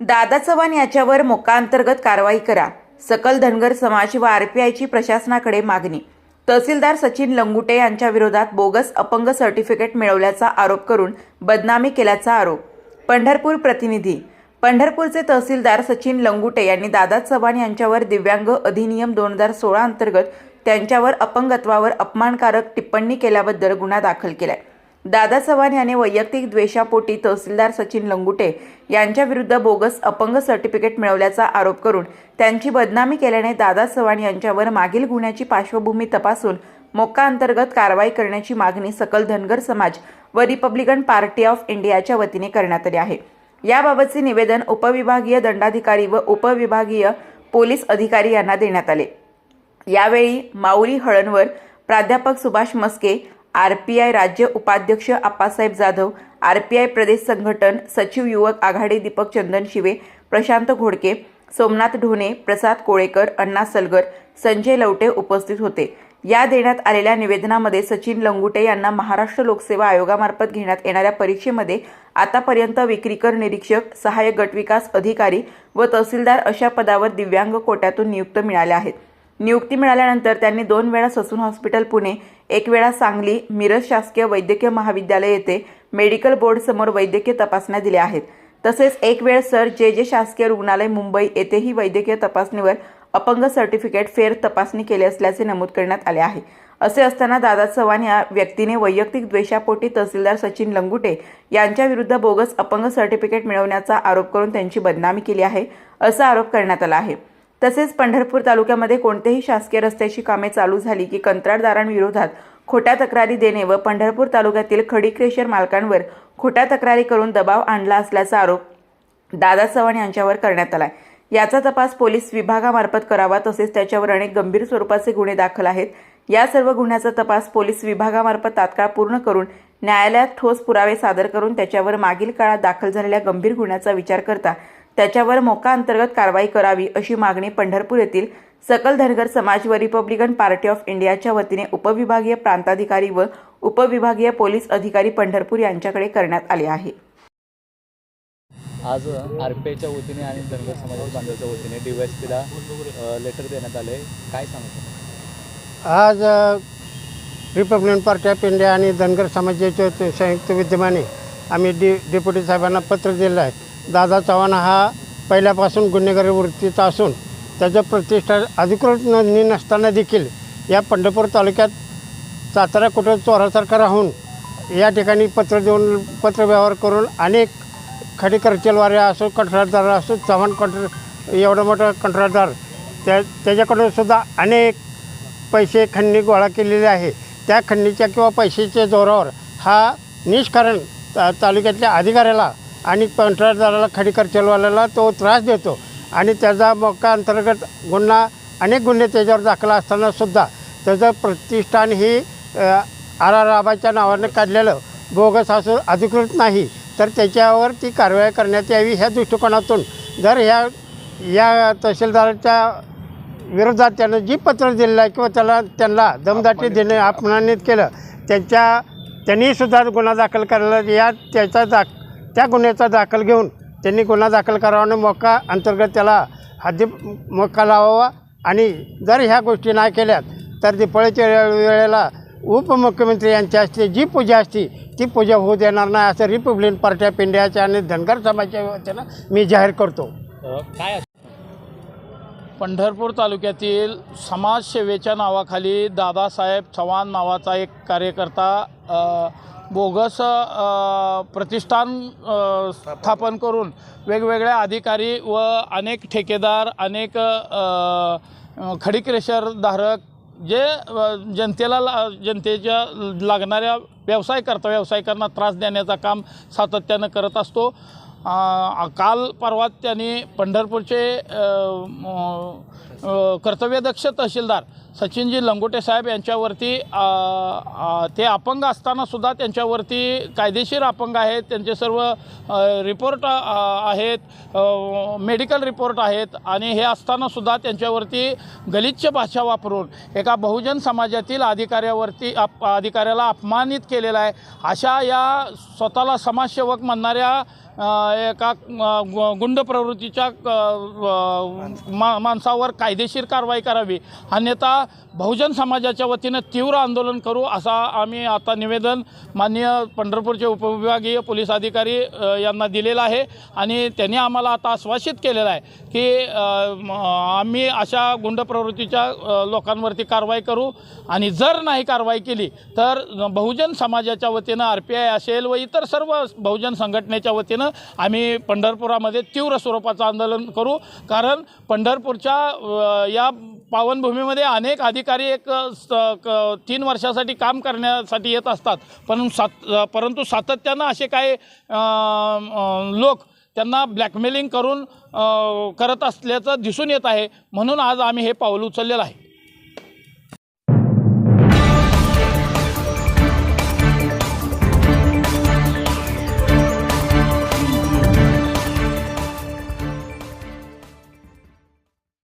दादा चव्हाण याच्यावर मोक्काअंतर्गत कारवाई करा. सकल धनगर समाज व आरपीआयची प्रशासनाकडे मागणी. तहसीलदार सचिन लंगुटे यांच्या विरोधात बोगस अपंग सर्टिफिकेट मिळवल्याचा आरोप करून बदनामी केल्याचा आरोप. पंढरपूर प्रतिनिधी. पंढरपूरचे तहसीलदार सचिन लंगुटे यांनी दादा चव्हाण यांच्यावर दिव्यांग अधिनियम दोन हजार सोळा अंतर्गत त्यांच्यावर अपंगत्वावर अपमानकारक टिप्पणी केल्याबद्दल गुन्हा दाखल केलाय. दादा चव्हाण याने वैयक्तिक द्वेषापोटी तहसीलदार सचिन लंगुटे यांच्या विरुद्ध बोगस अपंग सर्टिफिकेट मिळवल्याचा आरोप करून त्यांची बदनामी केल्याने दादा चव्हाण यांच्यावर मागील गुन्ह्याची पार्श्वभूमी तपासून मोक्का अंतर्गत कारवाई करण्याची मागणी सकल धनगर समाज व रिपब्लिकन पार्टी ऑफ इंडियाच्या वतीने करण्यात आली आहे. याबाबतचे निवेदन उपविभागीय दंडाधिकारी व उपविभागीय पोलीस अधिकारी यांना देण्यात आले. यावेळी माऊली हळणवर प्राध्यापक Subhash Maske R P I राज्य उपाध्यक्ष Appasaheb Jadhav R P I प्रदेश संघटन सचिव युवक आघाडी दीपक चंदन शिवे प्रशांत घोडके सोमनाथ ढोणे प्रसाद कोळेकर अण्णा सलगर संजय लवटे उपस्थित होते. या देण्यात आलेल्या निवेदनामध्ये सचिन लंगुटे यांना महाराष्ट्र लोकसेवा आयोगामार्फत घेण्यात येणाऱ्या परीक्षेमध्ये आतापर्यंत विक्रीकर निरीक्षक सहाय्यक गटविकास अधिकारी व तहसीलदार अशा पदावर दिव्यांग कोट्यातून नियुक्त मिळाल्या आहेत. नियुक्ती मिळाल्यानंतर त्यांनी दोन वेळा ससून हॉस्पिटल पुणे एक वेळा सांगली मिरज शासकीय वैद्यकीय महाविद्यालय येथे मेडिकल बोर्डसमोर वैद्यकीय तपासण्या दिल्या आहेत. तसेच एक वेळ सर जे जे शासकीय रुग्णालय मुंबई येथेही वैद्यकीय तपासणीवर अपंग सर्टिफिकेट फेर तपासणी केली असल्याचे नमूद करण्यात आले आहे. असे असताना दादा चव्हाण या व्यक्तीने वैयक्तिक द्वेषापोटी तहसीलदार सचिन लंगुटे यांच्या विरुद्ध बोगस अपंग सर्टिफिकेट मिळवण्याचा आरोप करून त्यांची बदनामी केली आहे असा आरोप करण्यात आला आहे. तसेच पंढरपूर तालुक्यामध्ये कोणतेही शासकीय रस्त्याची कामे चालू झाली की कंत्राटदारांविरोधात खोट्या तक्रारी देणे व पंढरपूर तालुक्यातील खडीक्रेशर मालकांवर खोट्या तक्रारी करून दबाव आणला असल्याचा आरोप दादा चव्हाण यांच्यावर करण्यात आलाय. याचा तपास पोलीस विभागामार्फत करावा तसेच त्याच्यावर अनेक गंभीर स्वरूपाचे गुन्हे दाखल आहेत. या सर्व गुन्ह्याचा तपास पोलीस विभागामार्फत तात्काळ पूर्ण करून न्यायालयात ठोस पुरावे सादर करून त्याच्यावर मागील काळात दाखल झालेल्या गंभीर गुन्ह्याचा विचार करता त्याच्यावर मोका अंतर्गत कारवाई करावी अशी मागणी पंढरपूर येथील सकल धनगर समाज व रिपब्लिकन पार्टी ऑफ इंडियाच्या वतीने उपविभागीय प्रांताधिकारी व उपविभागीय पोलीस अधिकारी पंढरपूर यांच्याकडे करण्यात आले आहे. आज आर पी आयच्या वतीने आणि धनगर समाज बांधवाच्या वतीने डी वाय एस पीला लेटर देण्यात आले. काय सांगतो आज रिपब्लिकन पार्टी ऑफ इंडिया आणि धनगर समाजाच्या संयुक्त विद्यमाने आम्ही डी डेप्युटी साहेबांना पत्र दिलं आहे. दादा चव्हाण हा पहिल्यापासून गुन्हेगारी वृत्तीचा असून त्याच्या प्रतिष्ठा अधिकृत नोंदणी नसताना देखील या पंढरपूर तालुक्यात सातारा कुठं चोरासारखा राहून या ठिकाणी पत्र देऊन पत्रव्यवहार करून अनेक खडी करचेलवारे असो कंत्राटदार असो चव्हाण कंट्र एवढा मोठा कंत्राटदार त्या त्याच्याकडून सुद्धा अनेक पैसे खंडणी गोळा केलेले आहे. त्या खंडणीच्या किंवा पैशाच्या जोरावर हा निष्कारण ता तालुक्यातल्या अधिकाऱ्याला आणि कंत्राटदाराला खडीकर चलवाल्याला तो त्रास देतो. आणि त्याचा मोका अंतर्गत गुन्हा अनेक गुन्हे त्याच्यावर दाखल असतानासुद्धा त्याचं प्रतिष्ठान ही आर आर राबाच्या नावानं काढलेलं. बोगस असून अधिकृत नाही. तर त्याच्यावर ती कारवाई करण्यात यावी ह्या दृष्टिकोनातून. जर ह्या या तहसीलदाराच्या विरोधात त्यानं जी पत्र दिलेलं आहे किंवा त्याला त्यांना दमदाटी देणे अपमानित केलं त्यांच्या त्यांनीसुद्धा गुन्हा दाखल करायला या त्याचा दाख त्या गुन्ह्याचा दाखल घेऊन त्यांनी गुन्हा दाखल करावा आणि मोका अंतर्गत त्याला हद्दी मोका लावावा. आणि जर ह्या गोष्टी नाही केल्यात तर दिपाळीच्या वेळेला उपमुख्यमंत्री यांच्या हस्ते जी पूजा असती ती पूजा होऊ देणार नाही असं रिपब्लिकन पार्टी ऑफ इंडियाच्या आणि धनगर समाजाच्या वतीनं मी जाहीर करतो. काय पंढरपूर तालुक्यातील समाजसेवेच्या नावाखाली दादासाहेब चव्हाण नावाचा एक कार्यकर्ता बोगस प्रतिष्ठान स्थापन करून वेगवेगळ्या अधिकारी व अनेक ठेकेदार अनेक खडीक्रेशरधारक जे जनतेला ला जनतेच्या लागणाऱ्या व्यवसाय करता व्यावसायिकांना त्रास देण्याचं काम सातत्यानं करत असतो. काल परवा त्यांनी पंढरपूरचे कर्तव्यदक्ष तहसीलदार सचिनजी लंगोटे साहेब यांच्यावरती ते अपंग असतानासुद्धा त्यांच्यावरती कायदेशीर अपंग आहेत. त्यांचे सर्व रिपोर्ट आहेत मेडिकल रिपोर्ट आहेत आणि हे असतानासुद्धा त्यांच्यावरती गलिच्छ भाषा वापरून एका बहुजन समाजातील अधिकाऱ्यावरती अप अधिकाऱ्याला अपमानित केलेला आहे. अशा या स्वतःला समाजसेवक म्हणणाऱ्या एका गु- गुंड प्रवृत्तीच्या मा माणसावर कायदेशीर कारवाई करावी. अन्यथा बहुजन समाजाच्या वतीनं तीव्र आंदोलन करू असा आम्ही आता निवेदन माननीय पंढरपूरचे उपविभागीय पोलीस अधिकारी यांना दिलेलं आहे. आणि त्यांनी आम्हाला आता आश्वासित केलेलं आहे की आम्ही अशा गुंड प्रवृत्तीच्या लोकांवरती कारवाई करू. आणि जर नाही कारवाई केली तर बहुजन समाजाच्या वतीनं आर पी आय असेल व इतर सर्व बहुजन संघटनेच्या वतीनं आम्ही पंढरपुरामध्ये तीव्र स्वरूपाचं आंदोलन करू. कारण पंढरपूरच्या या पावनभूमीमध्ये अनेक अधिकारी एक स- क- तीन वर्षासाठी काम करण्यासाठी येत असतात. पण सात परंतु सातत्यानं असे काही लोक त्यांना ब्लॅकमेलिंग करून करत असल्याचं दिसून येत आहे. म्हणून आज आम्ही हे पाऊल उचललेलं आहे.